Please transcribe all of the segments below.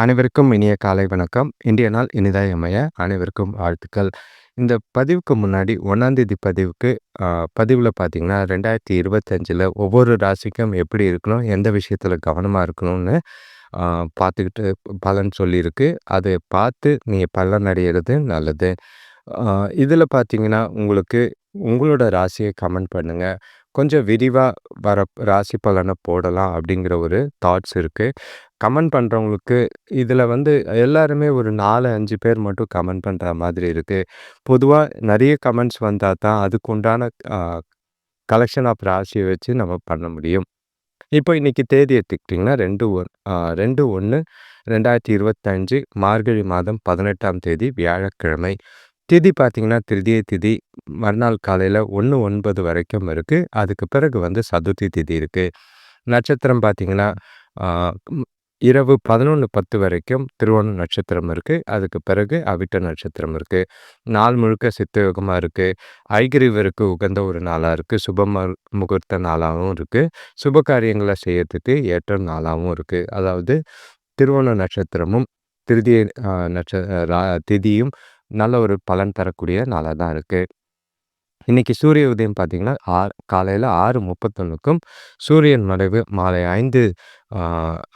அனைவருக்கும் இனிய காலை வணக்கம். இந்திய நாள் இனிதாய் அமைய அனைவருக்கும் வாழ்த்துக்கள். இந்த பதிவுக்கு முன்னாடி ஒன்றாந்தேதி பதிவுக்கு பதிவில் பார்த்தீங்கன்னா ரெண்டாயிரத்தி இருபத்தஞ்சில் ஒவ்வொரு ராசிக்கும் எப்படி இருக்கணும், எந்த விஷயத்தில் கவனமாக இருக்கணும்னு பார்த்துக்கிட்டு பலன் சொல்லியிருக்கு. அதை பார்த்து நீங்கள் பலன் அடையிறது நல்லது. இதில் பார்த்தீங்கன்னா, உங்களுக்கு உங்களோட ராசியை கமெண்ட் பண்ணுங்கள் கொஞ்சம் விரிவாக வர ராசி பலனை போடலாம் அப்படிங்கிற ஒரு தாட்ஸ் இருக்குது கமெண்ட் பண்ணுறவங்களுக்கு இதில் வந்து எல்லாருமே ஒரு 4, 5 பேர் மட்டும் கமெண்ட் பண்ணுற மாதிரி இருக்குது பொதுவாக நிறைய கமெண்ட்ஸ் வந்தால் தான் அதுக்கு உண்டான கலெக்ஷன் ஆஃப் ராசியை வச்சு நம்ம பண்ண முடியும். இப்போ இன்னைக்கு தேதி எடுத்துக்கிட்டிங்கன்னா ரெண்டு ஒன் ரெண்டு ஒன்று ரெண்டாயிரத்தி இருபத்தஞ்சு மார்கழி மாதம் 18ஆம் தேதி வியாழக்கிழமை. திதி பார்த்திங்கன்னா திருதிய திதி. மறுநாள் காலையில் ஒன்று ஒன்பது வரைக்கும் இருக்குது அதுக்கு பிறகு வந்து சதுர்த்தி திதி இருக்குது நட்சத்திரம் பார்த்திங்கன்னா இரவு பதினொன்று பத்து வரைக்கும் திருவோண நட்சத்திரம் இருக்குது அதுக்கு பிறகு அவிட்ட நட்சத்திரம் இருக்குது நாள் முழுக்க சித்தயோகமாக இருக்குது ஐகிரிவருக்கு உகந்த ஒரு நாளாக இருக்குது சுப முகூர்த்த நாளாகவும் இருக்குது சுப காரியங்களை செய்யறதுக்கு ஏற்ற நாளாகவும் இருக்குது அதாவது திருவோண நட்சத்திரமும், திருதிய நட்ச திதியும் நல்ல ஒரு பலன் தரக்கூடிய நாளாக தான் இருக்குது இன்றைக்கி சூரிய உதயம் பார்த்திங்கன்னா ஆ காலையில் ஆறு முப்பத்தொன்றுக்கும் சூரியன் மறைவு மாலை ஐந்து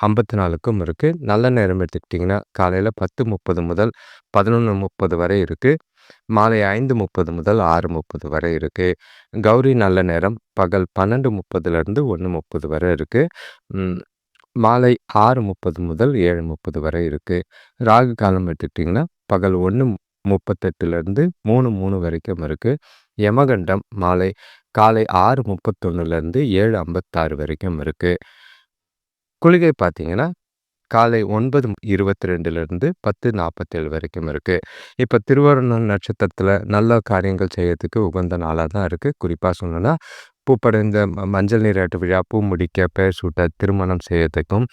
ஐம்பத்து நாலுக்கும் இருக்குது நல்ல நேரம் எடுத்துக்கிட்டிங்கன்னா காலையில் பத்து முப்பது முதல் பதினொன்று முப்பது வரை இருக்குது மாலை ஐந்து முப்பது முதல் ஆறு முப்பது வரை இருக்குது கௌரி நல்ல நேரம் பகல் பன்னெண்டு முப்பதுலேருந்து ஒன்று முப்பது வரை இருக்குது மாலை ஆறு முப்பது முதல் ஏழு முப்பது வரை இருக்குது ராகு காலம் எடுத்துக்கிட்டிங்கன்னா பகல் ஒன்று 1:38லேருந்து 3:03 வரைக்கும் இருக்குது யமகண்டம் மாலை காலை 6:31லேருந்து 7:56 வரைக்கும் இருக்குது குளிகை பார்த்தீங்கன்னா, காலை 9:22லேருந்து 10:47 வரைக்கும் இருக்குது இப்போ திருவோண நட்சத்திரத்தில் நல்ல காரியங்கள் செய்யறதுக்கு உகந்த நாளாக தான் இருக்குது குறிப்பாக சொல்லணும்னா, பூப்படைந்த ம மஞ்சள் நீராட்டு விழா, பூ முடிக்க, பெயர் சூட்ட, திருமணம் செய்யறதுக்கும்,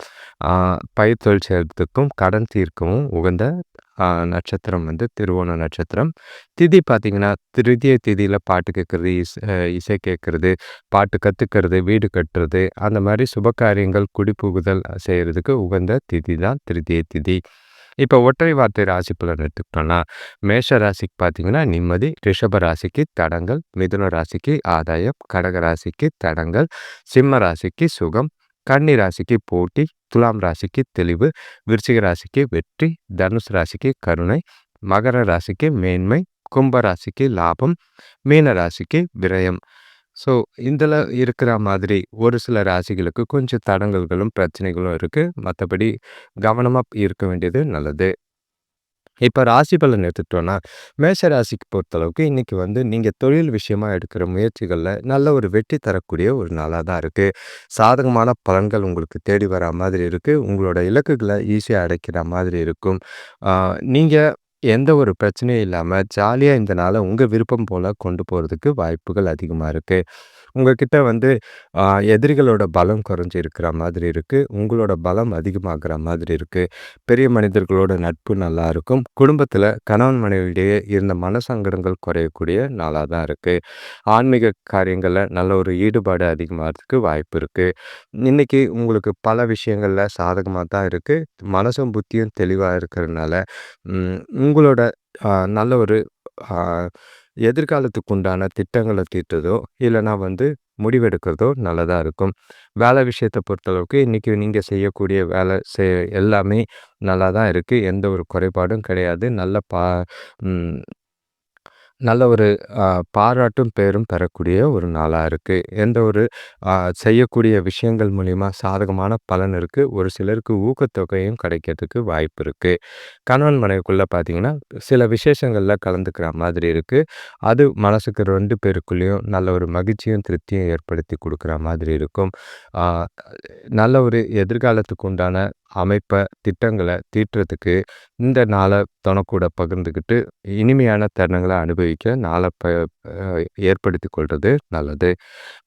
பயிர் தொழில் செய்கிறதுக்கும் கடன் தீர்க்கவும் உகந்த நட்சத்திரம் வந்து திருவோண நட்சத்திரம். திதி பார்த்தீங்கன்னா, திருதிய திதியில் பாட்டு கேட்குறது இஸ் இசை கேட்குறது பாட்டு கற்றுக்கிறது வீடு கட்டுறது, அந்த மாதிரி சுப காரியங்கள், குடிபுகுதல் செய்கிறதுக்கு உகந்த திதி தான் திருதிய திதி. இப்போ ஒற்றை வார்த்தை ராசி பலன் எடுத்துக்கிட்டோம்னா, மேஷ ராசிக்கு பார்த்தீங்கன்னா, நிம்மதி, ரிஷப ராசிக்கு தடங்கள் மிதுன ராசிக்கு ஆதாயம், கடக ராசிக்கு தடங்கள் சிம்ம ராசிக்கு சுகம், கன்னி ராசிக்கு போட்டி, துலாம் ராசிக்கு தெளிவு, விருச்சிக ராசிக்கு வெற்றி, தனுஷ் ராசிக்கு கருணை, மகர ராசிக்கு மேன்மை, கும்ப ராசிக்கு லாபம், மீன ராசிக்கு விரயம். ஸோ, இதில் இருக்கிற மாதிரி ஒரு சில ராசிகளுக்கு கொஞ்சம் தடங்கல்களும், பிரச்சனைகளும் இருக்குது மற்றபடி கவனமாக இருக்க வேண்டியது நல்லது. இப்போ ராசி பலன் எடுத்துக்கிட்டோம்னா, மேஷ ராசிக்கு பொறுத்தளவுக்கு இன்றைக்கி வந்து நீங்கள் தொழில் விஷயமாக எடுக்கிற முயற்சிகளில் நல்ல ஒரு வெற்றி தரக்கூடிய ஒரு நாளாக தான் இருக்குது சாதகமான பலன்கள் உங்களுக்கு தேடி வரா மாதிரி இருக்குது உங்களோட இலக்குகளை ஈஸியாக அடைக்கிற மாதிரி இருக்கும். நீங்கள் எந்த ஒரு பிரச்சனையும் இல்லாமல் ஜாலியாக இந்த நாளை உங்கள் விருப்பம் போல் கொண்டு போகிறதுக்கு வாய்ப்புகள் அதிகமாக இருக்குது உங்ககிட்ட வந்து எதிரிகளோட பலம் குறைஞ்சி இருக்கிற மாதிரி இருக்குது உங்களோட பலம் அதிகமாகிற மாதிரி இருக்குது பெரிய மனிதர்களோட நட்பு நல்லா இருக்கும். குடும்பத்தில் கணவன் மனைவியிடையே இருந்த மனசங்கடங்கள் குறையக்கூடிய நாளாக தான் இருக்குது ஆன்மீக காரியங்களில் நல்ல ஒரு ஈடுபாடு அதிகமாகிறதுக்கு வாய்ப்பு இருக்குது இன்றைக்கி உங்களுக்கு பல விஷயங்களில் சாதகமாக தான் இருக்குது மனசும், புத்தியும் தெளிவாக இருக்கிறதுனால, உங்களோட நல்ல ஒரு எதிர்காலத்துக்கு உண்டான திட்டங்களை தீட்டுறதோ, இல்லைனா வந்து முடிவெடுக்கிறதோ நல்லதாக இருக்கும். வேலை விஷயத்த பொறுத்தளவுக்கு இன்றைக்கி நீங்கள் செய்யக்கூடிய வேலை செய் எல்லாமே நல்லா தான் இருக்குது எந்த ஒரு குறைபாடும் கிடையாது. நல்ல பா நல்ல ஒரு பாராட்டும், பெயரும் பெறக்கூடிய ஒரு நாளாக இருக்குது எந்த ஒரு செய்யக்கூடிய விஷயங்கள் மூலிமா சாதகமான பலன் இருக்குது ஒரு சிலருக்கு ஊக்கத்தொகையும் கிடைக்கிறதுக்கு வாய்ப்பு இருக்குது கணவன் மனைவிக்குள்ளே பார்த்தீங்கன்னா, சில விசேஷங்களில் கலந்துக்கிற மாதிரி இருக்குது அது மனசுக்கு ரெண்டு பேருக்குள்ளேயும் நல்ல ஒரு மகிழ்ச்சியும், திருப்தியும் ஏற்படுத்தி கொடுக்குற மாதிரி இருக்கும். நல்ல ஒரு எதிர்காலத்துக்கு உண்டான அமைப்பை திட்டங்களை தீட்டுறதுக்கு இந்த நாளை தனக்கூட பகிர்ந்துக்கிட்டு, இனிமையான தருணங்களை அனுபவிக்க நாளை ப ஏற்படுத்தி கொள்வது நல்லது.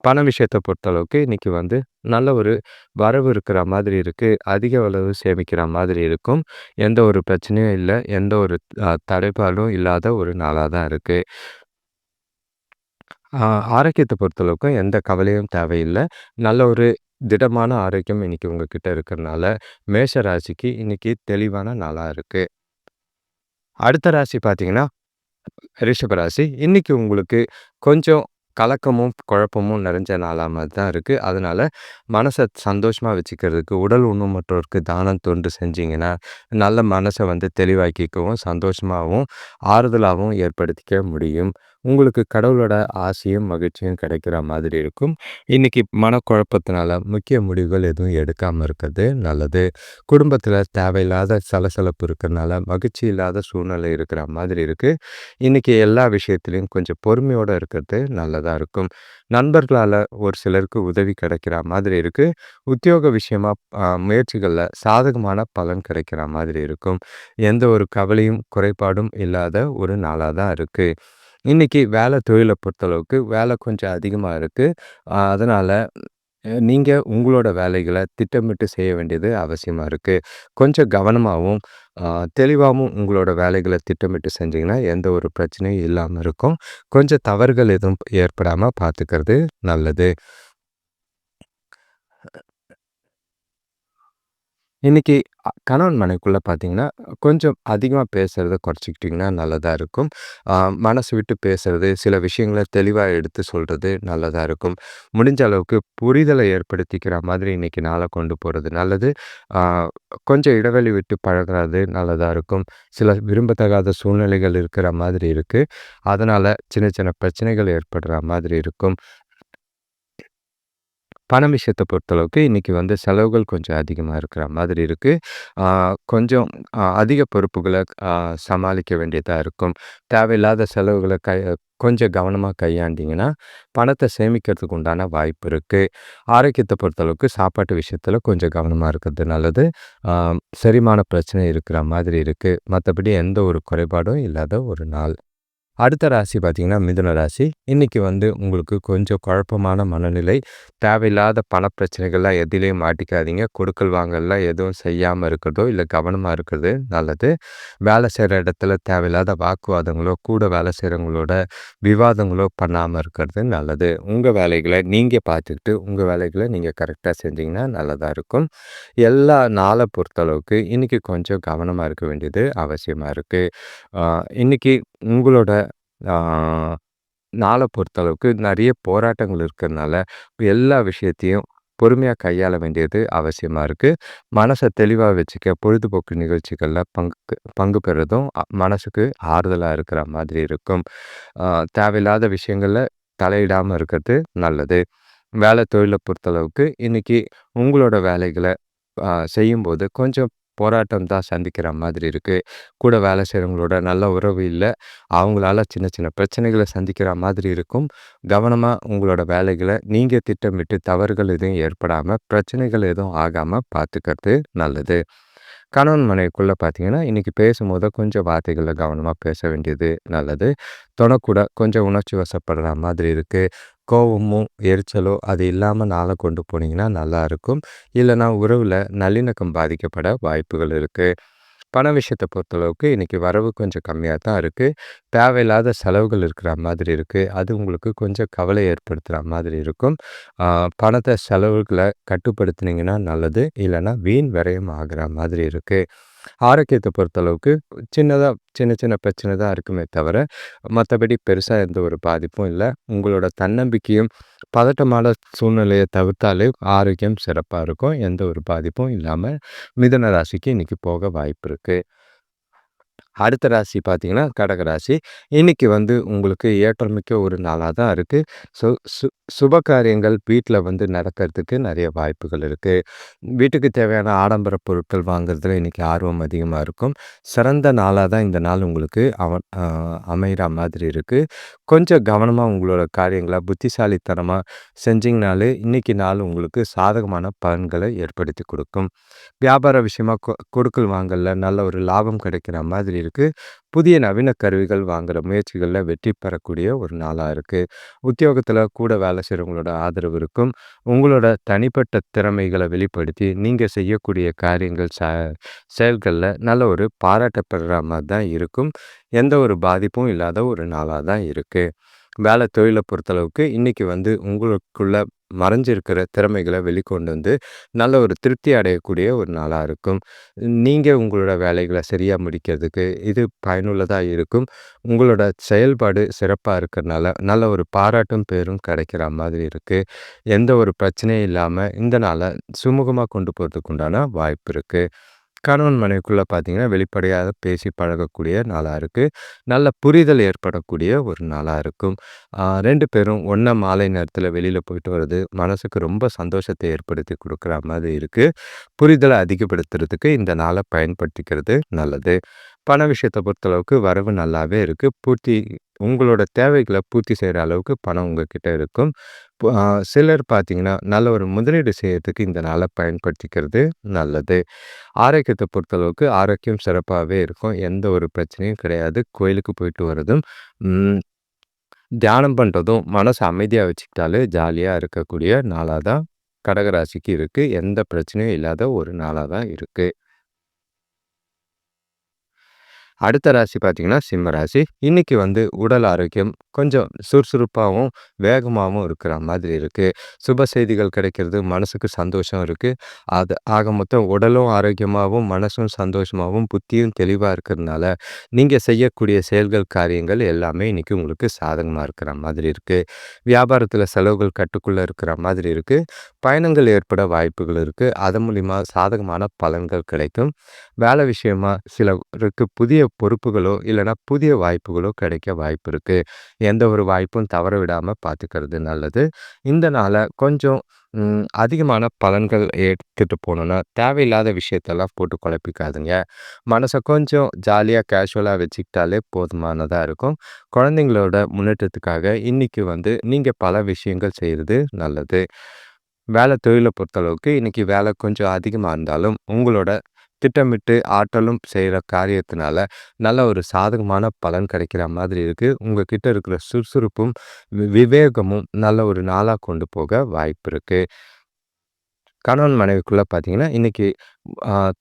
பண விஷயத்தை பொறுத்தளவுக்கு இன்றைக்கி வந்து நல்ல ஒரு வரவு இருக்கிற மாதிரி இருக்குது அதிக அளவு சேமிக்கிற மாதிரி இருக்கும். எந்த ஒரு பிரச்சனையும் இல்லை எந்த ஒரு தடைப்பாடும் இல்லாத ஒரு நாளாக தான் இருக்குது ஆரோக்கியத்தை பொறுத்தளவுக்கும் பொறுத்தளவுக்கு எந்த கவலையும் தேவையில்லை நல்ல ஒரு திடமான ஆரோக்கியம் இன்னைக்கு உங்ககிட்ட இருக்கிறனால மேஷ ராசிக்கு இன்னைக்கு தெளிவான நாளாக இருக்குது அடுத்த ராசி பார்த்தீங்கன்னா ரிஷபராசி இன்னைக்கு உங்களுக்கு கொஞ்சம் கலக்கமும் குழப்பமும் நிறைஞ்ச நாளாக மாதிரி தான் இருக்குது அதனால் மனசை சந்தோஷமாக வச்சுக்கிறதுக்கு உடல் ஊனமுற்றோருக்கு தானம் தொண்டு செஞ்சிங்கன்னா நல்ல மனசை வந்து தெளிவாக்கிக்கவும் சந்தோஷமாகவும் ஆறுதலாகவும் ஏற்படுத்திக்க முடியும். உங்களுக்கு கடவுளோட ஆசையும் மகிழ்ச்சியும் கிடைக்கிற மாதிரி இருக்கும். இன்றைக்கி மனக்குழப்பத்தினால முக்கிய முடிவுகள் எதுவும் எடுக்காமல் இருக்கிறது நல்லது. குடும்பத்தில் தேவையில்லாத சலசலப்பு இருக்கிறனால மகிழ்ச்சி இல்லாத சூழ்நிலை இருக்கிற மாதிரி இருக்குது இன்றைக்கி எல்லா விஷயத்துலையும் கொஞ்சம் பொறுமையோடு இருக்கிறது நல்லதாக இருக்கும். நண்பர்களால் ஒரு சிலருக்கு உதவி கிடைக்கிற மாதிரி இருக்குது உத்தியோக விஷயமா முயற்சிகளில் சாதகமான பலன் கிடைக்கிற மாதிரி இருக்கும். எந்த ஒரு கவலையும் குறைபாடும் இல்லாத ஒரு நாளாக தான் இருக்குது இன்றைக்கி வேலை தொழிலை பொறுத்தளவுக்கு வேலை கொஞ்சம் அதிகமாக இருக்குது அதனால் நீங்கள் உங்களோட வேலைகளை திட்டமிட்டு செய்ய வேண்டியது அவசியமாக இருக்குது கொஞ்சம் கவனமாகவும் தெளிவாகவும் உங்களோட வேலைகளை திட்டமிட்டு செஞ்சிங்கன்னா எந்த ஒரு பிரச்சனையும் இல்லாமல் இருக்கும். கொஞ்சம் தவறுகள் எதுவும் ஏற்படாமல் பார்த்துக்கிறது நல்லது. இன்றைக்கி கணவன் மனைவிக்குள்ளே பார்த்தீங்கன்னா கொஞ்சம் அதிகமாக பேசுகிறத குறைச்சிக்கிட்டிங்கன்னா நல்லதாக இருக்கும். மனசு விட்டு பேசுகிறது சில விஷயங்களை தெளிவாக எடுத்து சொல்கிறது நல்லதாக இருக்கும். முடிஞ்ச அளவுக்கு புரிதலை ஏற்படுத்திக்கிற மாதிரி இன்றைக்கி நாளை கொண்டு போகிறது நல்லது. கொஞ்சம் இடைவெளி விட்டு பழகிறது நல்லதாக இருக்கும். சில விரும்பத்தகாத சூழ்நிலைகள் இருக்கிற மாதிரி இருக்குது அதனால் சின்ன சின்ன பிரச்சனைகள் ஏற்படுற மாதிரி இருக்கும். பணம் விஷயத்தை பொறுத்தளவுக்கு இன்றைக்கி வந்து செலவுகள் கொஞ்சம் அதிகமாக இருக்கிற மாதிரி இருக்குது கொஞ்சம் அதிக பொறுப்புகளை சமாளிக்க வேண்டியதாக இருக்கும். தேவையில்லாத செலவுகளை கை கொஞ்சம் கவனமாக கையாண்டிங்கன்னா பணத்தை சேமிக்கிறதுக்கு உண்டான வாய்ப்பு இருக்குது ஆரோக்கியத்தை பொறுத்தளவுக்கு சாப்பாட்டு விஷயத்தில் கொஞ்சம் கவனமாக இருக்கிறது நல்லது. செரிமான பிரச்சனை இருக்கிற மாதிரி இருக்குது மற்றபடி எந்த ஒரு குறைபாடும் இல்லாத ஒரு நாள். அடுத்த ராசி பார்த்திங்கன்னா மிதுன ராசி. இன்றைக்கி வந்து உங்களுக்கு கொஞ்சம் குழப்பமான மனநிலை. தேவையில்லாத பணப்பிரச்சனைகள்லாம் எதிலையும் மாட்டிக்காதீங்க. கொடுக்கல் வாங்கலாம் எதுவும் செய்யாமல் இருக்கிறதோ இல்லை கவனமாக இருக்கிறது நல்லது. வேலை செய்கிற இடத்துல தேவையில்லாத வாக்குவாதங்களோ கூட வேலை செய்கிறவங்களோட விவாதங்களோ பண்ணாமல் இருக்கிறது நல்லது. உங்கள் வேலைகளை நீங்கள் பார்த்துக்கிட்டு உங்கள் வேலைகளை நீங்கள் கரெக்டாக செஞ்சிங்கன்னா நல்லதாக இருக்கும். எல்லா நாளை பொறுத்தளவுக்கு இன்றைக்கி கொஞ்சம் கவனமாக இருக்க வேண்டியது அவசியமாக இருக்குது இன்றைக்கி உங்களோட நாளை பொறுத்தளவுக்கு நிறைய போராட்டங்கள் இருக்கிறதுனால எல்லா விஷயத்தையும் பொறுமையாக கையாள வேண்டியது அவசியமாக இருக்குது மனசை தெளிவாக வச்சுக்க பொழுதுபோக்கு நிகழ்ச்சிகளில் பங்கு பங்கு பெறுறதும் மனசுக்கு ஆறுதலாக இருக்கிற மாதிரி இருக்கும். தேவையில்லாத விஷயங்களில் தலையிடாமல் இருக்கிறது நல்லது. வேலை தொழிலை பொறுத்தளவுக்கு இன்றைக்கி உங்களோட வேலைகளை செய்யும்போது கொஞ்சம் போராட்டம் தான் சந்திக்கிற மாதிரி இருக்குது கூட வேலை செய்கிறவங்களோட நல்ல உறவு இல்லை. அவங்களால சின்ன சின்ன பிரச்சனைகளை சந்திக்கிற மாதிரி இருக்கும். கவனமாக உங்களோட வேலைகளை நீங்கள் திட்டமிட்டு தவறுகள் எதுவும் ஏற்படாமல் பிரச்சனைகள் எதுவும் ஆகாமல் பார்த்துக்கிறது நல்லது. கணவன் மனைவிக்குள்ளே பார்த்தீங்கன்னா இன்றைக்கி பேசும்போது கொஞ்சம் வார்த்தைகளில் கவனமாக பேச வேண்டியது நல்லது. தொணக்கூட கொஞ்சம் உணர்ச்சி வசப்படுற மாதிரி இருக்குது கோவமோ எரிச்சலோ அது இல்லாமல் நாளை கொண்டு போனீங்கன்னா நல்லாயிருக்கும் இல்லைனா உறவில் நல்லிணக்கம் பாதிக்கப்பட வாய்ப்புகள் இருக்குது பண விஷயத்தை பொறுத்தளவுக்கு இன்றைக்கி வரவு கொஞ்சம் கம்மியாக தான் இருக்குது தேவையில்லாத செலவுகள் இருக்கிற மாதிரி இருக்குது அது உங்களுக்கு கொஞ்சம் கவலை ஏற்படுத்துகிற மாதிரி இருக்கும். பணத்தை செலவுகளை கட்டுப்படுத்துனீங்கன்னா நல்லது. இல்லைன்னா வீண் விரயம் ஆகிற மாதிரி இருக்குது ஆரோக்கியத்தை பொறுத்தளவுக்கு சின்னதாக சின்ன சின்ன பிரச்சனை தான் இருக்குமே தவிர மற்றபடி பெருசாக எந்த ஒரு பாதிப்பும் இல்லை. உங்களோட தன்னம்பிக்கையும் பதட்டமான சூழ்நிலையை தவிர்த்தாலே ஆரோக்கியம் சிறப்பாக இருக்கும். எந்த ஒரு பாதிப்பும் இல்லாமல் மிதன ராசிக்கு இன்றைக்கி போக வாய்ப்பு இருக்குது அடுத்த ராசி பார்த்தீங்கன்னா கடக ராசி. இன்றைக்கி வந்து உங்களுக்கு ஏற்றமிக்க ஒரு நாளாக தான் இருக்குது ஸோ சு சுப காரியங்கள் வீட்டில் வந்து நடக்கிறதுக்கு நிறைய வாய்ப்புகள் இருக்குது வீட்டுக்கு தேவையான ஆடம்பர பொருட்கள் வாங்குறதுல இன்றைக்கி ஆர்வம் அதிகமாக இருக்கும். சிறந்த நாளாக தான் இந்த நாள் உங்களுக்கு அவன் அமைகிற மாதிரி இருக்குது கொஞ்சம் கவனமாக உங்களோட காரியங்களை புத்திசாலித்தனமாக செஞ்சிங்கனாலே இன்றைக்கி நாள் உங்களுக்கு சாதகமான பலன்களை ஏற்படுத்தி கொடுக்கும். வியாபார விஷயமாக கொடுக்கல் வாங்கல நல்ல ஒரு லாபம் கிடைக்கிற மாதிரி இருக்குது புதிய நவீன கருவிகள் வாங்குகிற முயற்சிகளில் வெற்றி பெறக்கூடிய ஒரு நாளாக இருக்குது உத்தியோகத்தில் கூட வேலை செய்கிறவங்களோட ஆதரவு இருக்கும். உங்களோட தனிப்பட்ட திறமைகளை வெளிப்படுத்தி நீங்கள் செய்யக்கூடிய காரியங்கள் ச செயல்களில் நல்ல ஒரு பாராட்டப்படுற மாதிரி தான் இருக்கும். எந்த ஒரு பாதிப்பும் இல்லாத ஒரு நாளாக தான் இருக்குது வேலை தொழிலை பொறுத்தளவுக்கு இன்றைக்கி வந்து உங்களுக்குள்ள மறைஞ்சிருக்கிற திறமைகளை வெளிக்கொண்டு வந்து நல்ல ஒரு திருப்தி அடையக்கூடிய ஒரு நாளாக இருக்கும். நீங்கள் உங்களோட வேலைகளை சரியாக முடிக்கிறதுக்கு இது பயனுள்ளதாக இருக்கும். உங்களோட செயல்பாடு சிறப்பாக இருக்கிறனால நல்ல ஒரு பாராட்டும் பேரும் கிடைக்கிற மாதிரி இருக்குது எந்த ஒரு பிரச்சனையும் இல்லாமல் இந்த நாளை சுமூகமாக கொண்டு போகிறதுக்கு உண்டான வாய்ப்பு இருக்குது கணவன் மனைவிக்குள்ளே பார்த்தீங்கன்னா வெளிப்படையாக பேசி பழகக்கூடிய நாளாக இருக்குது நல்ல புரிதல் ஏற்படக்கூடிய ஒரு நாளாக இருக்கும். ரெண்டு பேரும் ஒன்றா மாலை நேரத்தில் வெளியில் போயிட்டு வர்றது மனசுக்கு ரொம்ப சந்தோஷத்தை ஏற்படுத்தி கொடுக்குற மாதிரி இருக்குது புரிதலை அதிகப்படுத்துறதுக்கு இந்த நாளை பயன்படுத்திக்கிறது நல்லது. பண விஷயத்தை பொறுத்தளவுக்கு வரவு நல்லாவே இருக்குது பூர்த்தி உங்களோட தேவைகளை பூர்த்தி செய்கிற அளவுக்கு பணம் உங்ககிட்ட இருக்கும். சிலர் பார்த்தீங்கன்னா நல்ல ஒரு முதலீடு செய்யறதுக்கு இந்த நாளை பயன்படுத்திக்கிறது நல்லது. ஆரோக்கியத்தை பொறுத்தளவுக்கு ஆரோக்கியம் சிறப்பாகவே இருக்கும். எந்த ஒரு பிரச்சனையும் கிடையாது. கோயிலுக்கு போயிட்டு வர்றதும் தியானம் பண்ணுறதும் மனசு அமைதியாக வச்சுக்கிட்டாலே ஜாலியாக இருக்கக்கூடிய நாளாக தான் கடகராசிக்கு இருக்குது எந்த பிரச்சனையும் இல்லாத ஒரு நாளாக தான் இருக்குது அடுத்த ராசி பார்த்தீங்கன்னா சிம்ம ராசி. இன்னைக்கு வந்து உடல் ஆரோக்கியம் கொஞ்சம் சுறுசுறுப்பாகவும் வேகமாகவும் இருக்கிற மாதிரி இருக்குது சுப செய்திகள் கிடைக்கிறது மனசுக்கு சந்தோஷம் இருக்குது அது ஆக மொத்தம் உடலும் ஆரோக்கியமாகவும் மனசும் சந்தோஷமாகவும் புத்தியும் தெளிவாக இருக்கிறதுனால நீங்கள் செய்யக்கூடிய செயல்கள் காரியங்கள் எல்லாமே இன்னைக்கு உங்களுக்கு சாதகமாக இருக்கிற மாதிரி இருக்குது வியாபாரத்தில் செலவுகள் கட்டுக்குள்ளே இருக்கிற மாதிரி இருக்குது பயணங்கள் ஏற்பட வாய்ப்புகள் இருக்குது அதன் மூலிமா சாதகமான பலன்கள் கிடைக்கும். வேலை விஷயமா சிலருக்கு புதிய பொறுப்புகளோ இல்லைன்னா புதிய வாய்ப்புகளோ கிடைக்க வாய்ப்பு இருக்குது எந்த ஒரு வாய்ப்பும் தவற விடாமல் பார்த்துக்கிறது நல்லது. இந்த நாளை கொஞ்சம் அதிகமான பலன்கள் எடுத்துகிட்டு போகணுன்னா தேவையில்லாத விஷயத்தெல்லாம் போட்டு குழப்பிக்காதுங்க. மனசை கொஞ்சம் ஜாலியாக கேஷுவலாக வச்சுக்கிட்டாலே போதுமானதாக இருக்கும். குழந்தைங்களோட முன்னேற்றத்துக்காக இன்றைக்கி வந்து நீங்கள் பல விஷயங்கள் செய்கிறது நல்லது. வேலை தொழிலை பொறுத்தளவுக்கு இன்றைக்கி வேலை கொஞ்சம் அதிகமாக இருந்தாலும் உங்களோட திட்டமிட்டு ஆற்றலும் செய்கிற காரியத்தினால நல்ல ஒரு சாதகமான பலன் கிடைக்கிற மாதிரி இருக்குது உங்கள் கிட்ட இருக்கிற சுறுசுறுப்பும் விவேகமும் நல்ல ஒரு நாளாக கொண்டு போக வாய்ப்பு இருக்குது கணவன் மனைவிக்குள்ளே பார்த்தீங்கன்னா இன்றைக்கி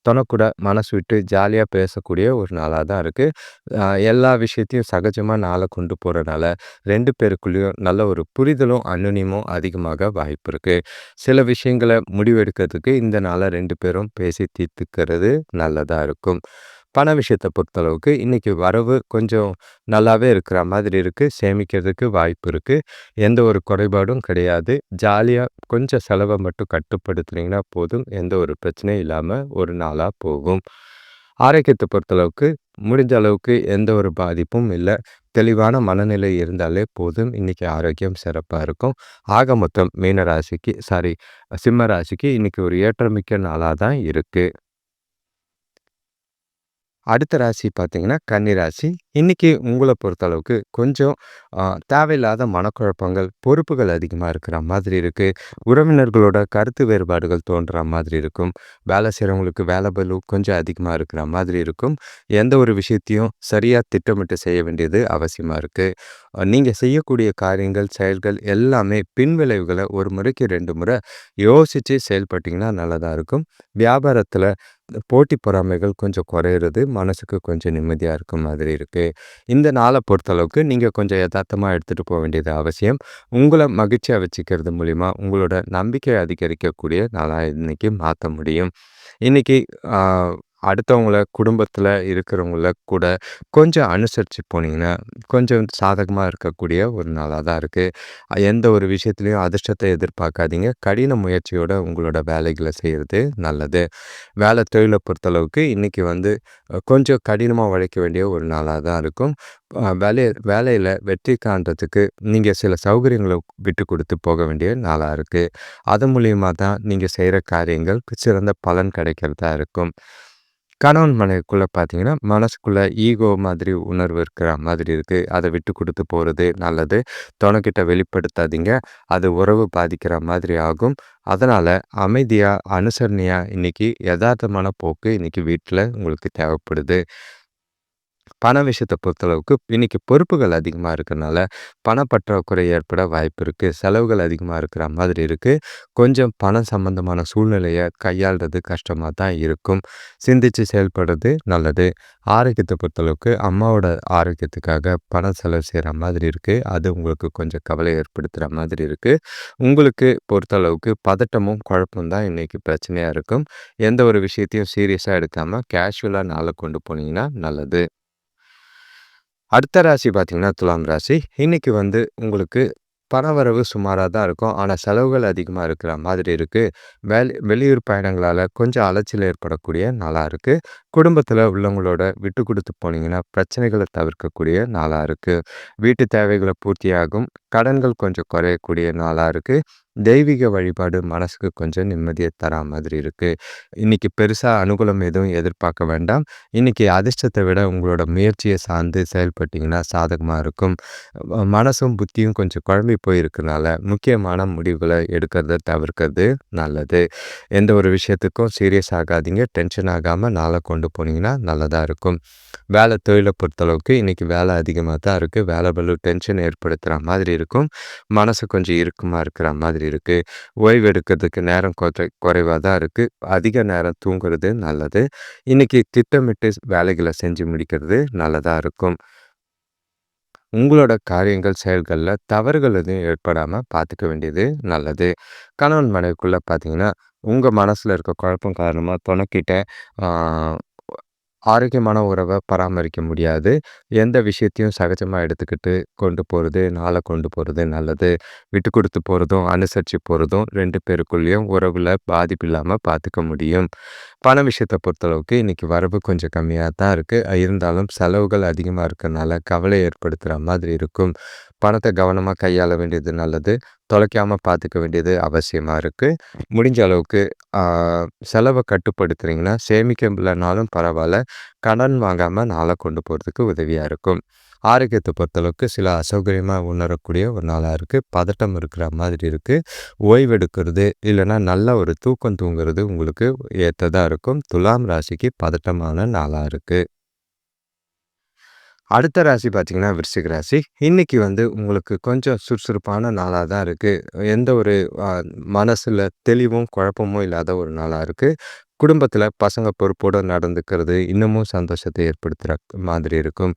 தொணக்கூட மனசு விட்டு ஜாலியாக பேசக்கூடிய ஒரு நாளாக தான் இருக்குது எல்லா விஷயத்தையும் சகஜமாக நாளை கொண்டு போகிறனால ரெண்டு பேருக்குள்ளேயும் நல்ல ஒரு புரிதலும் அன்னுனியமும் அதிகமாக வாய்ப்பு இருக்குது சில விஷயங்களை முடிவெடுக்கிறதுக்கு இந்த நாளை ரெண்டு பேரும் பேசி தீர்த்துக்கிறது நல்லதாக இருக்கும். பண விஷயத்தை பொறுத்தளவுக்கு இன்றைக்கி வரவு கொஞ்சம் நல்லாவே இருக்கிற மாதிரி இருக்குது சேமிக்கிறதுக்கு வாய்ப்பு இருக்குது எந்த ஒரு குறைபாடும் கிடையாது. ஜாலியாக கொஞ்சம் செலவை மட்டும் கட்டுப்படுத்துனீங்கன்னா போதும். எந்த ஒரு பிரச்சனையும் இல்லாமல் ஒரு நாளாக போகும். ஆரோக்கியத்தை பொறுத்தளவுக்கு முடிஞ்ச அளவுக்கு எந்த ஒரு பாதிப்பும் இல்லை. தெளிவான மனநிலை இருந்தாலே போதும். இன்றைக்கி ஆரோக்கியம் சிறப்பாக இருக்கும். ஆக மொத்தம் மீன ராசிக்கு சாரி சிம்ம ராசிக்கு இன்றைக்கி ஒரு ஏற்றமிக்க நாளாக தான் இருக்குது அடுத்த ராசி பார்த்தீங்கன்னா கன்னி ராசி இன்றைக்கி உங்களை பொறுத்தளவுக்கு கொஞ்சம் தேவையில்லாத மனக்குழப்பங்கள் பொறுப்புகள் அதிகமாக இருக்கிற மாதிரி இருக்குது உறவினர்களோட கருத்து வேறுபாடுகள் தோன்ற மாதிரி இருக்கும். வேலை செய்கிறவங்களுக்கு வேலை பலு கொஞ்சம் அதிகமாக இருக்கிற மாதிரி இருக்கும். எந்த ஒரு விஷயத்தையும் சரியாக திட்டமிட்டு செய்ய வேண்டியது அவசியமாக இருக்குது நீங்கள் செய்யக்கூடிய காரியங்கள் செயல்கள் எல்லாமே பின்விளைவுகளை ஒரு முறைக்கு ரெண்டு முறை யோசித்து செயல்பட்டிங்கன்னா நல்லதாக இருக்கும். வியாபாரத்தில் போட்டி பொறாமைகள் கொஞ்சம் குறையிறது மனசுக்கு கொஞ்சம் நிம்மதியாக இருக்க மாதிரி இருக்குது இந்த நாளை பொறுத்தளவுக்கு நீங்கள் கொஞ்சம் யதார்த்தமாக எடுத்துகிட்டு போக வேண்டியது அவசியம். உங்களை மகிழ்ச்சியாக வச்சுக்கிறது மூலிமா உங்களோட நம்பிக்கை அதிகரிக்கக்கூடிய நாளாக இன்றைக்கி மாற்ற முடியும். இன்றைக்கி அடுத்தவங்கள குடும்பத்தில் இருக்கிறவங்கள கூட கொஞ்சம் அனுசரித்து போனீங்கன்னா கொஞ்சம் சாதகமாக இருக்கக்கூடிய ஒரு நாளாக தான் இருக்குது எந்த ஒரு விஷயத்துலையும் அதிர்ஷ்டத்தை எதிர்பார்க்காதீங்க. கடின முயற்சியோட உங்களோட வேலைகளை செய்கிறது நல்லது. வேலை தொழிலை பொறுத்தளவுக்கு இன்றைக்கி வந்து கொஞ்சம் கடினமாக உழைக்க வேண்டிய ஒரு நாளாக தான் இருக்கும். வேலையை வேலையில் வெற்றி காண்றதுக்கு நீங்கள் சில சௌகரியங்களை விட்டு கொடுத்து போக வேண்டிய நாளாக இருக்குது அது மூலியமாக தான் நீங்கள் செய்கிற காரியங்கள் சிறந்த பலன் கிடைக்கிறதா இருக்கும். கணவன் மனைவிக்குள்ளே பார்த்தீங்கன்னா மனசுக்குள்ளே ஈகோ மாதிரி உணர்வு இருக்கிற மாதிரி இருக்குது அதை விட்டு கொடுத்து போகிறது நல்லது. துணைக்கிட்ட வெளிப்படுத்தாதீங்க. அது உறவு பாதிக்கிற மாதிரி ஆகும். அதனால் அமைதியாக அனுசரணையாக இன்றைக்கி யதார்த்தமான போக்கு இன்றைக்கி வீட்டில் உங்களுக்கு தேவைப்படுது. பண விஷயத்தை பொறுத்தளவுக்கு இன்றைக்கி பொறுப்புகள் அதிகமாக இருக்கிறனால பணப்பற்றாக்குறை ஏற்பட வாய்ப்பு இருக்குது செலவுகள் அதிகமாக இருக்கிற மாதிரி இருக்குது கொஞ்சம் பணம் சம்பந்தமான சூழ்நிலையை கையாளுறது கஷ்டமாக தான் இருக்கும். சிந்தித்து செயல்படுறது நல்லது. ஆரோக்கியத்தை பொறுத்தளவுக்கு அம்மாவோட ஆரோக்கியத்துக்காக பணம் செலவு செய்கிற மாதிரி இருக்குது அது உங்களுக்கு கொஞ்சம் கவலை ஏற்படுத்துகிற மாதிரி இருக்குது உங்களுக்கு பொறுத்தளவுக்கு பதட்டமும் குழப்பம் தான் இன்றைக்கி பிரச்சனையாக இருக்கும். எந்த ஒரு விஷயத்தையும் சீரியஸாக எடுக்காமல் கேஷுவலாக நாளை கொண்டு போனீங்கன்னா நல்லது. அடுத்த ராசி பார்த்திங்கன்னா துலாம் ராசி. இன்றைக்கி வந்து உங்களுக்கு பணவரவு சுமாராக தான் இருக்கும். ஆனால் செலவுகள் அதிகமாக இருக்கிற மாதிரி இருக்குது வேலை வெளியூர் பயணங்களால் கொஞ்சம் அலைச்சல் ஏற்படக்கூடிய நாளாக இருக்குது குடும்பத்தில் உள்ளவங்களோட விட்டு கொடுத்து போனீங்கன்னா பிரச்சனைகளை தவிர்க்கக்கூடிய நாளாக இருக்குது வீட்டு தேவைகளை பூர்த்தியாகும். கடன்கள் கொஞ்சம் குறையக்கூடிய நாளாக இருக்குது தெய்வீக வழிபாடு மனசுக்கு கொஞ்சம் நிம்மதியை தரா மாதிரி இருக்குது இன்றைக்கி பெருசாக அனுகூலம் எதுவும் எதிர்பார்க்க வேண்டாம். இன்றைக்கி அதிர்ஷ்டத்தை விட உங்களோட முயற்சியை சார்ந்து செயல்பட்டிங்கன்னா சாதகமாக இருக்கும். மனசும் புத்தியும் கொஞ்சம் குழம்பி போயிருக்கனால முக்கியமான முடிவுகளை எடுக்கிறத தவிர்க்கிறது நல்லது. எந்த ஒரு விஷயத்துக்கும் சீரியஸ் ஆகாதீங்க. டென்ஷன் ஆகாமல் நாளை கொண்டு போனீங்கன்னா நல்லதாக இருக்கும். வேலை தொழிலை பொறுத்தளவுக்கு இன்றைக்கி வேலை அதிகமாக தான் இருக்குது வேலை பலு டென்ஷன் ஏற்படுத்துகிற மாதிரி இருக்கும். மனசு கொஞ்சம் இறுக்கமாக இருக்கிற மாதிரி மாதிரி இருக்குது ஓய்வு எடுக்கிறதுக்கு நேரம் குறை குறைவாக தான் இருக்குது அதிக நேரம் தூங்குறது நல்லது. இன்றைக்கி திட்டமிட்டு வேலைகளை செஞ்சு முடிக்கிறது நல்லதாக இருக்கும். உங்களோட காரியங்கள் செயல்களில் தவறுகள் எதுவும் ஏற்படாமல் பார்த்துக்க வேண்டியது நல்லது. கணவன் மனைவிக்குள்ளே பார்த்தீங்கன்னா உங்கள் மனசில் இருக்க குழப்பம் காரணமாக துணைக்கிட்ட ஆரோக்கியமான உறவை பராமரிக்க முடியாது. எந்த விஷயத்தையும் சகஜமாக எடுத்துக்கிட்டு கொண்டு போகிறது நாளை கொண்டு போகிறது நல்லது. விட்டு கொடுத்து போகிறதும் அனுசரித்து போகிறதும் ரெண்டு பேருக்குள்ளேயும் உறவில் பாதிப்பு இல்லாமல் பார்த்துக்க முடியும். பண விஷயத்தை பொறுத்தளவுக்கு இன்றைக்கி வரவு கொஞ்சம் கம்மியாக தான் இருக்குது இருந்தாலும் செலவுகள் அதிகமாக இருக்கிறனால கவலை ஏற்படுத்துகிற மாதிரி இருக்கும். பணத்தை கவனமாக கையாள வேண்டியது நல்லது. தொலைக்காமல் பார்த்துக்க வேண்டியது அவசியமாக இருக்குது முடிஞ்ச அளவுக்கு செலவை கட்டுப்படுத்துறீங்கன்னா சேமிக்கலைனாலும் பரவாயில்ல. கடன் வாங்காமல் நாளை கொண்டு போகிறதுக்கு உதவியாக இருக்கும். ஆரோக்கியத்தை பொறுத்தளவுக்கு சில அசௌகரியமாக உணரக்கூடிய ஒரு நாளாக இருக்குது பதட்டம் இருக்கிற மாதிரி இருக்குது ஓய்வெடுக்கிறது இல்லைன்னா நல்ல ஒரு தூக்கம் தூங்குறது உங்களுக்கு ஏற்றதாக இருக்கும். துலாம் ராசிக்கு பதட்டமான நாளாக இருக்குது அடுத்த ராசி பார்த்தீங்கன்னா விருச்சிக ராசி. இன்றைக்கி வந்து உங்களுக்கு கொஞ்சம் சுறுசுறுப்பான நாளாக தான் இருக்குது எந்த ஒரு மனசில் தெளிவும் குழப்பமும் இல்லாத ஒரு நாளாக இருக்குது குடும்பத்தில் பசங்க பொறுப்போடு நடந்துக்கிறது இன்னமும் சந்தோஷத்தை ஏற்படுத்துகிற மாதிரி இருக்கும்.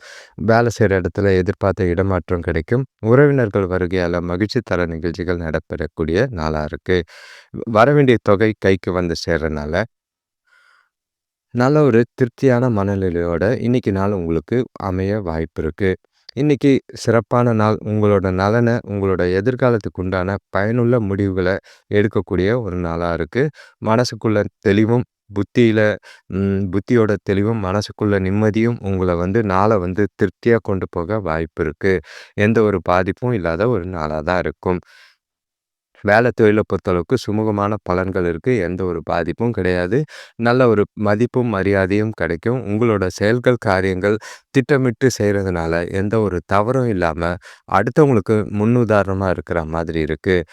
வேலை செய்கிற இடத்துல எதிர்பார்த்த இடமாற்றம் கிடைக்கும். உறவினர்கள் வருகையால் மகிழ்ச்சி தர நிகழ்ச்சிகள் நடைபெறக்கூடிய நாளாக இருக்குது வர வேண்டிய தொகை கைக்கு வந்து சேர்றனால நல்ல ஒரு திருப்தியான மனநிலையோட இன்னைக்கு நாள் உங்களுக்கு அமைய வாய்ப்பு இருக்குது இன்னைக்கு சிறப்பான நாள். உங்களோட நலனை உங்களோட எதிர்காலத்துக்கு உண்டான பயனுள்ள முடிவுகளை எடுக்கக்கூடிய ஒரு நாளாக இருக்குது மனசுக்குள்ள தெளிவும் புத்தியில் புத்தியோட தெளிவும் மனசுக்குள்ள நிம்மதியும் உங்களை வந்து நாளை வந்து திருப்தியாக கொண்டு போக வாய்ப்பு இருக்குது எந்த ஒரு பாதிப்பும் இல்லாத ஒரு நாளாக தான் இருக்கும். வேலை தொழிலை பொறுத்தளவுக்கு சுமூகமான பலன்கள் இருக்குது எந்த ஒரு பாதிப்பும் கிடையாது. நல்ல ஒரு மதிப்பும் மரியாதையும் கிடைக்கும். உங்களோட செயல்கள் காரியங்கள் திட்டமிட்டு செய்கிறதுனால எந்த ஒரு தவறும் இல்லாமல் அடுத்தவங்களுக்கு முன்னுதாரணமாக இருக்கிற மாதிரி இருக்குது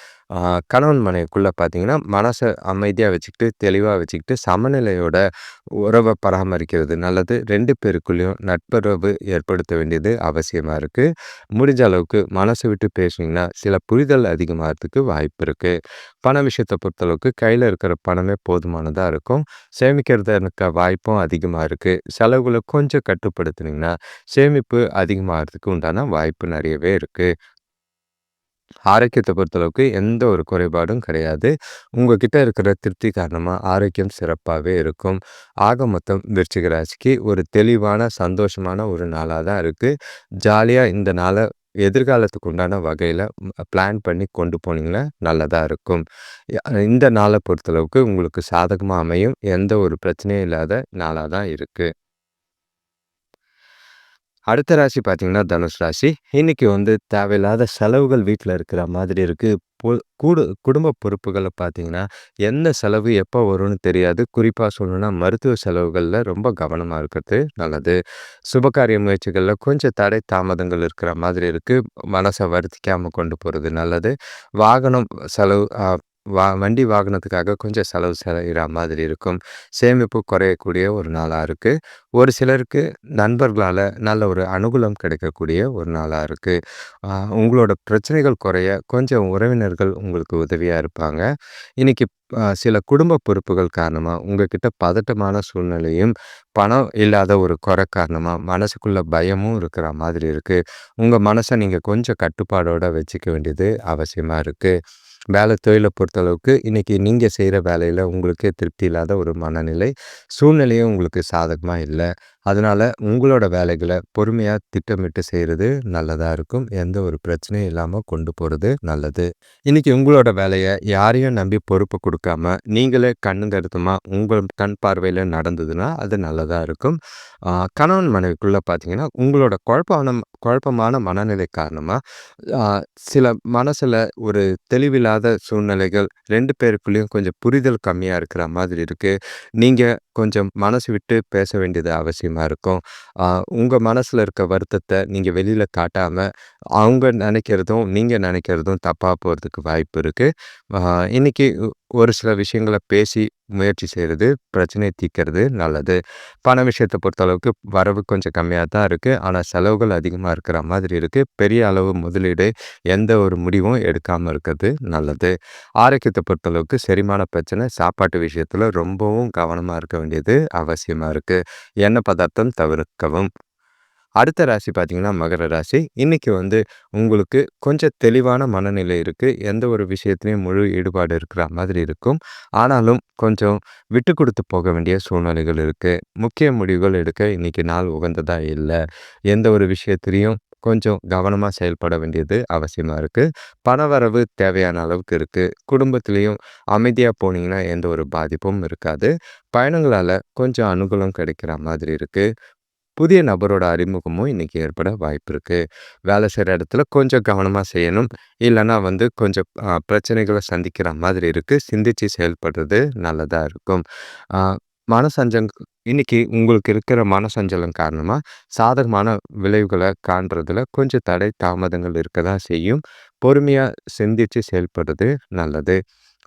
கணவன் மனைவிக்குள்ளே பார்த்தீங்கன்னா மனசை அமைதியாக வச்சுக்கிட்டு தெளிவாக வச்சுக்கிட்டு சமநிலையோட உறவை பராமரிக்கிறது நல்லது. ரெண்டு பேருக்குள்ளேயும் நட்புறவு ஏற்படுத்த வேண்டியது அவசியமாக இருக்குது முடிஞ்ச அளவுக்கு மனசை விட்டு பேசுனீங்கன்னா சில புரிதல் அதிகமாகிறதுக்கு வாய்ப்பு இருக்குது பண விஷயத்தை பொறுத்தளவுக்கு கையில் இருக்கிற பணமே போதுமானதாக இருக்கும். சேமிக்கிறதுக்கு வாய்ப்பும் அதிகமாக இருக்குது செலவுகளை கொஞ்சம் கட்டுப்படுத்துனீங்கன்னா சேமிப்பு அதிகமாகிறதுக்கு உண்டான வாய்ப்பு நிறையவே இருக்குது ஆரோக்கியத்தை பொறுத்தளவுக்கு எந்த ஒரு குறைபாடும் கிடையாது. உங்ககிட்ட இருக்கிற திருப்தி காரணமாக ஆரோக்கியம் சிறப்பாகவே இருக்கும். ஆக மொத்தம் விருச்சிக ராசிக்கு ஒரு தெளிவான சந்தோஷமான ஒரு நாளாக தான் இருக்குது ஜாலியாக இந்த நாளை எதிர்காலத்துக்கு உண்டான வகையில் பிளான் பண்ணி கொண்டு போனீங்கன்னா நல்லதாக இருக்கும். இந்த நாளை பொறுத்தளவுக்கு உங்களுக்கு சாதகமாக அமையும். எந்த ஒரு பிரச்சனையும் இல்லாத நாளாக தான் இருக்குது அடுத்த ராசி பார்த்தீங்கன்னா தனுஷ் ராசி. இன்னைக்கு வந்து தேவையில்லாத செலவுகள் வீட்டில் இருக்கிற மாதிரி இருக்குது கூடு குடும்ப பொறுப்புகளை பார்த்தீங்கன்னா எந்த செலவு எப்போ வரும்னு தெரியாது. குறிப்பாக சொல்லணும்னா மருத்துவ செலவுகளில் ரொம்ப கவனமாக இருக்கிறது நல்லது. சுபகாரிய முயற்சிகளில் கொஞ்சம் தடை தாமதங்கள் இருக்கிற மாதிரி இருக்குது மனசை வருத்திக்காமல் கொண்டு போகிறது நல்லது. வாகனம் செலவு வா வண்டி வாகனத்துக்காக கொஞ்சம் செலவு செய்கிற மாதிரி இருக்கும். சேமிப்பு குறையக்கூடிய ஒரு நாளாக இருக்குது ஒரு சிலருக்கு நண்பர்களால் நல்ல ஒரு அனுகூலம் கிடைக்கக்கூடிய ஒரு நாளாக இருக்குது உங்களோட பிரச்சனைகள் குறைய கொஞ்சம் உறவினர்கள் உங்களுக்கு உதவியாக இருப்பாங்க. இன்றைக்கி சில குடும்ப பொறுப்புகள் காரணமாக உங்ககிட்ட பதட்டமான சூழ்நிலையும் பணம் இல்லாத ஒரு குறை காரணமாக மனசுக்குள்ள பயமும் இருக்கிற மாதிரி இருக்குது உங்கள் மனசை நீங்கள் கொஞ்சம் கட்டுப்பாடோடு வச்சுக்க வேண்டியது அவசியமாக இருக்குது வேலை தொழிலை பொறுத்தளவுக்கு இன்றைக்கி நீங்கள் செய்கிற வேலையில் உங்களுக்கே திருப்தி இல்லாத ஒரு மனநிலை. சூழ்நிலையும் உங்களுக்கு சாதகமாக இல்லை. அதனால் உங்களோட வேலைகளை பொறுமையாக திட்டமிட்டு செய்கிறது நல்லதாக இருக்கும். எந்த ஒரு பிரச்சனையும் இல்லாமல் கொண்டு போகிறது நல்லது. இன்றைக்கி உங்களோட வேலையை யாரையும் நம்பி பொறுப்பு கொடுக்காம நீங்களே கண்ணுங்கருத்துமாக உங்கள் கண் பார்வையில் நடந்ததுன்னா அது நல்லதாக இருக்கும். கணவன் மனைவிக்குள்ளே பார்த்தீங்கன்னா உங்களோட குழப்பமான குழப்பமான மனநிலை காரணமாக சில மனசில் ஒரு தெளிவில்லாத சூழ்நிலைகள் ரெண்டு பேருக்குள்ளேயும் கொஞ்சம் புரிதல் கம்மியாக இருக்கிற மாதிரி இருக்குது நீங்கள் கொஞ்சம் மனசு விட்டு பேச வேண்டியது அவசியமாக இருக்கும். உங்கள் மனசில் இருக்க வருத்தத்தை நீங்கள் வெளியில் காட்டாமல் அவங்க நினைக்கிறதும் நீங்கள் நினைக்கிறதும் தப்பாக போகிறதுக்கு வாய்ப்பு இருக்குது இன்றைக்கி ஒரு சில விஷயங்களை பேசி முயற்சி செய்கிறது பிரச்சனையை தீர்க்கிறது நல்லது. பண விஷயத்தை பொறுத்தளவுக்கு வரவு கொஞ்சம் கம்மியாக தான் இருக்குது ஆனால் செலவுகள் அதிகமாக இருக்கிற மாதிரி இருக்குது பெரிய அளவு முதலீடு எந்த ஒரு முடிவும் எடுக்காமல் இருக்கிறது நல்லது. ஆரோக்கியத்தை பொறுத்தளவுக்கு செரிமான பிரச்சனை சாப்பாட்டு விஷயத்தில் ரொம்பவும் கவனமாக இருக்க வேண்டியது அவசியமாக இருக்குது எண்ணெய் பதார்த்தம் தவிர்க்கவும். அடுத்த ராசி பார்த்தீங்கன்னா மகர ராசி. இன்றைக்கி வந்து உங்களுக்கு கொஞ்சம் தெளிவான மனநிலை இருக்குது எந்த ஒரு விஷயத்துலையும் முழு ஈடுபாடு இருக்கிற மாதிரி இருக்கும். ஆனாலும் கொஞ்சம் விட்டு கொடுத்து போக வேண்டிய சூழ்நிலைகள் இருக்குது முக்கிய முடிவுகள் எடுக்க இன்றைக்கி நாள் உகந்ததாக இல்லை. எந்த ஒரு விஷயத்துலேயும் கொஞ்சம் கவனமாக செயல்பட வேண்டியது அவசியமாக இருக்குது பணவரவு தேவையான அளவுக்கு இருக்குது குடும்பத்துலேயும் அமைதியாக போனீங்கன்னா எந்த ஒரு பாதிப்பும் இருக்காது. பயணங்களால் கொஞ்சம் அனுகூலம் கிடைக்கிற மாதிரி இருக்குது புதிய நபரோட அறிமுகமும் இன்றைக்கி ஏற்பட வாய்ப்பு இருக்குது வேலை செய்கிற இடத்துல கொஞ்சம் கவனமாக செய்யணும். இல்லைன்னா வந்து கொஞ்சம் பிரச்சனைகளை சந்திக்கிற மாதிரி இருக்குது சிந்தித்து செயல்படுறது நல்லதாக இருக்கும். மனசஞ்சங் இன்றைக்கி உங்களுக்கு இருக்கிற மனசஞ்சலம் காரணமாக சாதகமான விளைவுகளை காண்றதுல கொஞ்சம் தடை தாமதங்கள் இருக்க தான் செய்யும். பொறுமையாக சிந்தித்து செயல்படுறது நல்லது.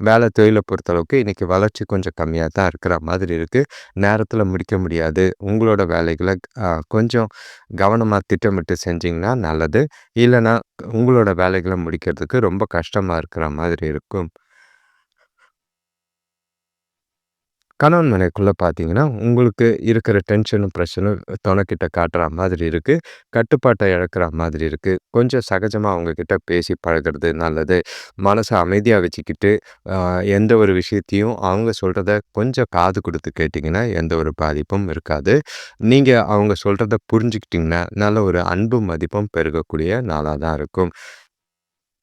வேலை தொழிலை பொறுத்தளவுக்கு இன்றைக்கி வளர்ச்சி கொஞ்சம் கம்மியாக தான் இருக்கிற மாதிரி இருக்குது நேரத்தில் முடிக்க முடியாது. உங்களோட வேலைகளை கொஞ்சம் கவனமாக திட்டமிட்டு செஞ்சிங்கன்னா நல்லது. இல்லைன்னா உங்களோட வேலைகளை முடிக்கிறதுக்கு ரொம்ப கஷ்டமாக இருக்கிற மாதிரி இருக்கும். கணவன் மனைக்குள்ளே பார்த்தீங்கன்னா, உங்களுக்கு இருக்கிற டென்ஷனும், ப்ரெஷரும் துணைக்கிட்ட காட்டுற மாதிரி இருக்குது கட்டுப்பாட்டை இழக்கிற மாதிரி இருக்குது கொஞ்சம் சகஜமாக அவங்கக்கிட்ட பேசி பழகிறது நல்லது. மனசை அமைதியாக வச்சுக்கிட்டு, எந்த ஒரு விஷயத்தையும் அவங்க சொல்கிறத கொஞ்சம் காது கொடுத்து கேட்டிங்கன்னா, எந்த ஒரு பாதிப்பும் இருக்காது. நீங்கள் அவங்க சொல்கிறத புரிஞ்சுக்கிட்டிங்கன்னா, நல்ல ஒரு அன்பும், மதிப்பும் பெருகக்கூடிய நாளாக தான் இருக்கும்.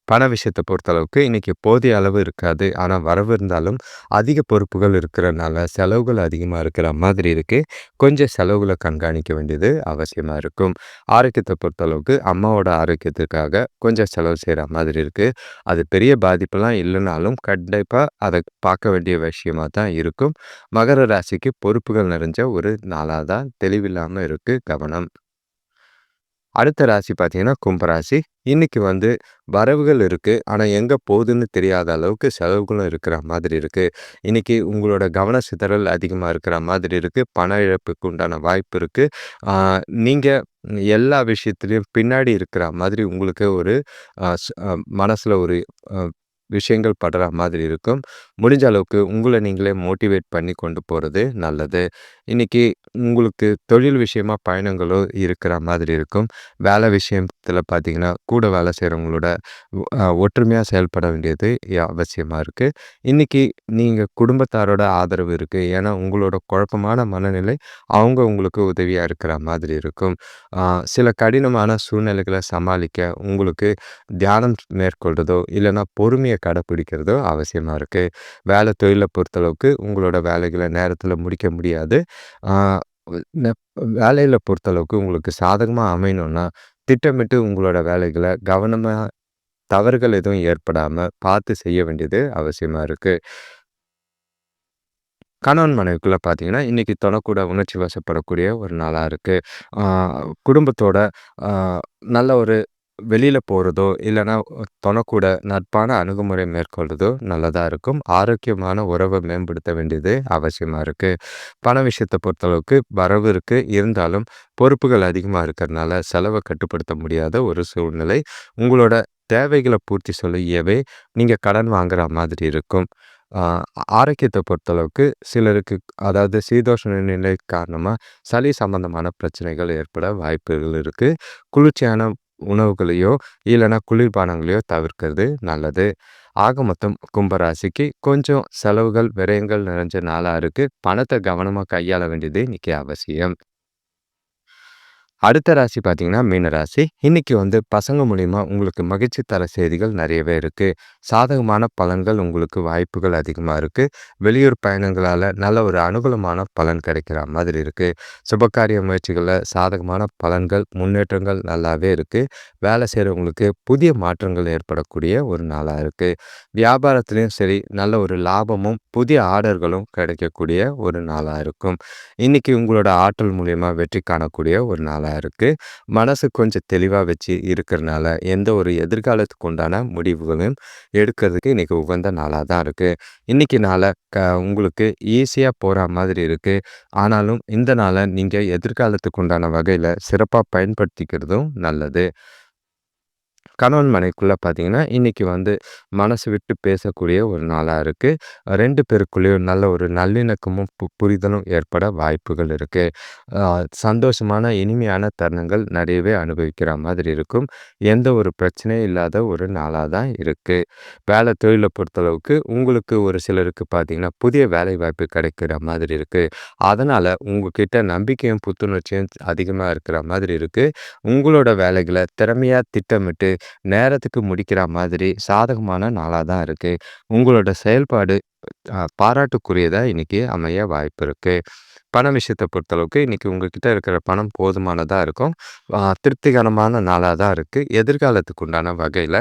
பண விஷயத்தை பொறுத்தளவுக்கு இன்றைக்கி போதிய அளவு இருக்காது. ஆனால் வரவு இருந்தாலும் அதிக பொறுப்புகள் இருக்கிறனால செலவுகள் அதிகமாக இருக்கிற மாதிரி இருக்குது கொஞ்சம் செலவுகளை கண்காணிக்க வேண்டியது அவசியமாக இருக்கும். ஆரோக்கியத்தை பொறுத்தளவுக்கு அம்மாவோட ஆரோக்கியத்துக்காக கொஞ்சம் செலவு செய்கிற மாதிரி இருக்குது அது பெரிய பாதிப்பெல்லாம் இல்லைனாலும் கண்டிப்பாக அதை பார்க்க வேண்டிய விஷயமாக தான் இருக்கும். மகர ராசிக்கு பொறுப்புகள் நிறைஞ்ச ஒரு நாளாக தான் தெளிவில்லாமல் இருக்குது கவனம். அடுத்த ராசி பார்த்தீங்கன்னா கும்பராசி இன்னைக்கு வந்து வரவுகள் இருக்குது ஆனால் எங்கே போகுதுன்னு தெரியாத அளவுக்கு செலவுகளும் இருக்கிற மாதிரி இருக்குது இன்னைக்கு உங்களோட கவன சிதறல் அதிகமாக இருக்கிற மாதிரி இருக்குது பண இழப்புக்கு உண்டான வாய்ப்பு இருக்குது நீங்கள் எல்லா விஷயத்துலேயும் பின்னாடி இருக்கிற மாதிரி உங்களுக்கு ஒரு மனசில் ஒரு விஷயங்கள் படுற மாதிரி இருக்கும். முடிஞ்ச அளவுக்கு உங்களை நீங்களே மோட்டிவேட் பண்ணி கொண்டு போகிறது நல்லது. இன்றைக்கி உங்களுக்கு தொழில் விஷயமா பயணங்களோ இருக்கிற மாதிரி இருக்கும். வேலை விஷயத்தில் பார்த்திங்கன்னா கூட வேலை செய்கிறவங்களோட ஒற்றுமையாக செயல்பட வேண்டியது அவசியமாக இருக்குது இன்றைக்கி நீங்கள் குடும்பத்தாரோட ஆதரவு இருக்குது ஏன்னா உங்களோட குழப்பமான மனநிலை அவங்க உங்களுக்கு உதவியாக இருக்கிற மாதிரி இருக்கும். சில கடினமான சூழ்நிலைகளை சமாளிக்க உங்களுக்கு தியானம் மேற்கொள்கிறதோ இல்லைன்னா பொறுமையை கடைப்பிடிக்கிறதோ அவசியமாக இருக்குது வேலை தொழிலை பொறுத்தளவுக்கு உங்களோட வேலைகளை நேரத்தில் முடிக்க முடியாது. வேலையில் பொறுத்தளவுக்கு உங்களுக்கு சாதகமாக அமையணும்னா திட்டமிட்டு உங்களோட வேலைகளை கவனமாக தவறுகள் எதுவும் ஏற்படாமல் பார்த்து செய்ய வேண்டியது அவசியமாக இருக்குது கணவன் மனைவிக்குள்ளே பார்த்தீங்கன்னா இன்றைக்கி தொடக்கூட உணர்ச்சி வசப்படக்கூடிய ஒரு நாளாக இருக்குது குடும்பத்தோட நல்ல ஒரு வெளியில் போகிறதோ இல்லைன்னா தொனக்கூட நட்பான அணுகுமுறை மேற்கொள்றதோ நல்லதாக இருக்கும். ஆரோக்கியமான உறவை மேம்படுத்த வேண்டியது அவசியமாக இருக்குது பண விஷயத்தை பொறுத்தளவுக்கு வரவு இருக்குது இருந்தாலும் பொறுப்புகள் அதிகமாக இருக்கிறதுனால செலவை கட்டுப்படுத்த முடியாத ஒரு சூழ்நிலை. உங்களோட தேவைகளை பூர்த்தி சொல்லியவே நீங்கள் கடன் வாங்குற மாதிரி இருக்கும். ஆரோக்கியத்தை பொறுத்தளவுக்கு சிலருக்கு அதாவது சீதோஷண நிலை காரணமாக சளி சம்பந்தமான பிரச்சனைகள் ஏற்பட வாய்ப்புகள் இருக்குது குளிர்ச்சியான உணவுகளையோ, இல்லைன்னா குளிர்பானங்களையோ தவிர்க்கிறது நல்லது. ஆக மொத்தம் கும்பராசிக்கு கொஞ்சம் செலவுகள், விரயங்கள் நிறைஞ்ச நாளாக இருக்குது பணத்தை கவனமாக கையாள வேண்டியது இன்றைக்கி அவசியம். அடுத்த ராசி பார்த்தீங்கன்னா, மீன ராசி. இன்னைக்கு வந்து பசங்க மூலிமா உங்களுக்கு மகிழ்ச்சி தர செய்திகள் நிறையவே இருக்குது சாதகமான பலன்கள் உங்களுக்கு வாய்ப்புகள் அதிகமாக இருக்குது வெளியூர் பயணங்களால் நல்ல ஒரு அனுகூலமான பலன் கிடைக்கிற மாதிரி இருக்குது சுபகாரிய முயற்சிகளில் சாதகமான பலன்கள், முன்னேற்றங்கள் நல்லாவே இருக்குது வேலை செய்கிறவங்களுக்கு புதிய மாற்றங்கள் ஏற்படக்கூடிய ஒரு நாளாக இருக்குது வியாபாரத்துலேயும் சரி, நல்ல ஒரு லாபமும், புதிய ஆர்டர்களும் கிடைக்கக்கூடிய ஒரு நாளாக இருக்கும். இன்னைக்கு உங்களோட ஆற்றல் மூலியமாக வெற்றி காணக்கூடிய ஒரு நாளாக இருக்கு. மனசு கொஞ்சம் தெளிவாக வச்சு இருக்கிறனால, எந்த ஒரு எதிர்காலத்துக்கு உண்டான முடிவுகளையும் எடுக்கிறதுக்கு இன்றைக்கி உகந்த நாளாக தான் இருக்குது இன்னைக்கு நாள க உங்களுக்கு ஈஸியாக போகிற மாதிரி இருக்குது ஆனாலும் இந்த நாளை நீங்கள் எதிர்காலத்துக்கு உண்டான வகையில் சிறப்பாக பயன்படுத்திக்கிறதும் நல்லது. கணவன் மனைக்குள்ளே பார்த்தீங்கன்னா, இன்னைக்கு வந்து மனசு விட்டு பேசக்கூடிய ஒரு நாளாக இருக்கு. ரெண்டு பேருக்குள்ளேயும் நல்ல ஒரு நல்லிணக்கமும், பு புரிதலும் ஏற்பட வாய்ப்புகள் இருக்கு. சந்தோஷமான, இனிமையான தருணங்கள் நிறையவே அனுபவிக்கிற மாதிரி இருக்கும். எந்த ஒரு பிரச்சனையும் இல்லாத ஒரு நாளாக தான் இருக்கு. வேலை தொழிலை பொறுத்தளவுக்கு உங்களுக்கு ஒரு சிலருக்கு பார்த்தீங்கன்னா, புதிய வேலைவாய்ப்பு கிடைக்கிற மாதிரி இருக்கு. அதனால உங்ககிட்ட நம்பிக்கையும், புத்துணர்ச்சியும் அதிகமாக இருக்கிற மாதிரி இருக்கு. உங்களோட வேலைகளை திறமையாக திட்டமிட்டு, நேரத்துக்கு முடிக்கிற மாதிரி சாதகமான நாளாக தான் இருக்குது உங்களோட செயல்பாடு பாராட்டுக்குரியதாக இன்றைக்கி இன்னைக்கு அமைய வாய்ப்பு இருக்குது பண விஷயத்தை பொறுத்தளவுக்கு இன்றைக்கி உங்ககிட்ட இருக்கிற பணம் போதுமானதாக இருக்கும். திருப்திகரமான நாளாக தான் இருக்குது எதிர்காலத்துக்கு உண்டான வகையில்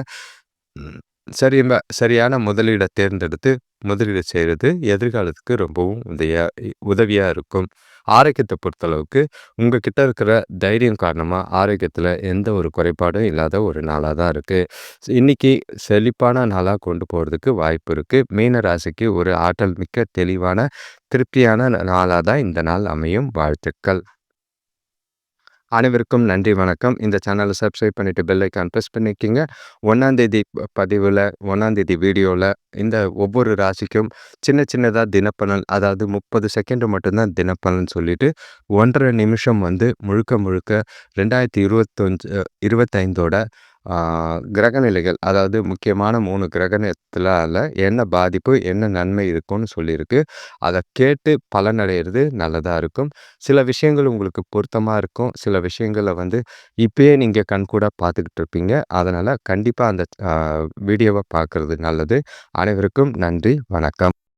சரி சரியான முதலீடை தேர்ந்தெடுத்து முதலீடு செய்கிறது எதிர்காலத்துக்கு ரொம்பவும் உதவியா உதவியாக இருக்கும். ஆரோக்கியத்தை பொறுத்தளவுக்கு உங்ககிட்ட இருக்கிற தைரியம் காரணமாக ஆரோக்கியத்தில் எந்த ஒரு குறைபாடும் இல்லாத ஒரு நாளாக தான் இருக்குது இன்றைக்கி செழிப்பான நாளாக கொண்டு போகிறதுக்கு வாய்ப்பு இருக்குது மீன ராசிக்கு ஒரு ஆற்றல் மிக்க, தெளிவான, திருப்தியான நாளாக தான் இந்த நாள் அமையும். வாழ்த்துக்கள். அனைவருக்கும் நன்றி, வணக்கம். இந்த சேனலை சப்ஸ்கிரைப் பண்ணிட்டு பெல்லைக்கான் ப்ரெஸ் பண்ணிக்கிங்க ஒன்றாந்தேதி பதிவில் ஒன்றாந்தேதி வீடியோவில் இந்த ஒவ்வொரு ராசிக்கும் சின்ன சின்னதாக தினப்பலன் அதாவது முப்பது செகண்டு மட்டும்தான் தினப்பலன் சொல்லிட்டு 1 1/2 நிமிஷம் வந்து முழுக்க முழுக்க ரெண்டாயிரத்தி இருபத்தஞ்சு இருபத்தைந்தோட கிரகநிலைகள் அதாவது முக்கியமான மூணு கிரகணத்தினால என்ன பாதிப்பு, என்ன நன்மை இருக்கும்னு சொல்லியிருக்கு. அதை கேட்டு பலனடைகிறது நல்லதாக இருக்கும். சில விஷயங்கள் உங்களுக்கு பொருத்தமாக இருக்கும். சில விஷயங்களை வந்து இப்பயே நீங்கள் கண்கூடா பார்த்துக்கிட்டு இருப்பீங்க. அதனால் கண்டிப்பாக அந்த வீடியோவை பார்க்குறது நல்லது. அனைவருக்கும் நன்றி, வணக்கம்.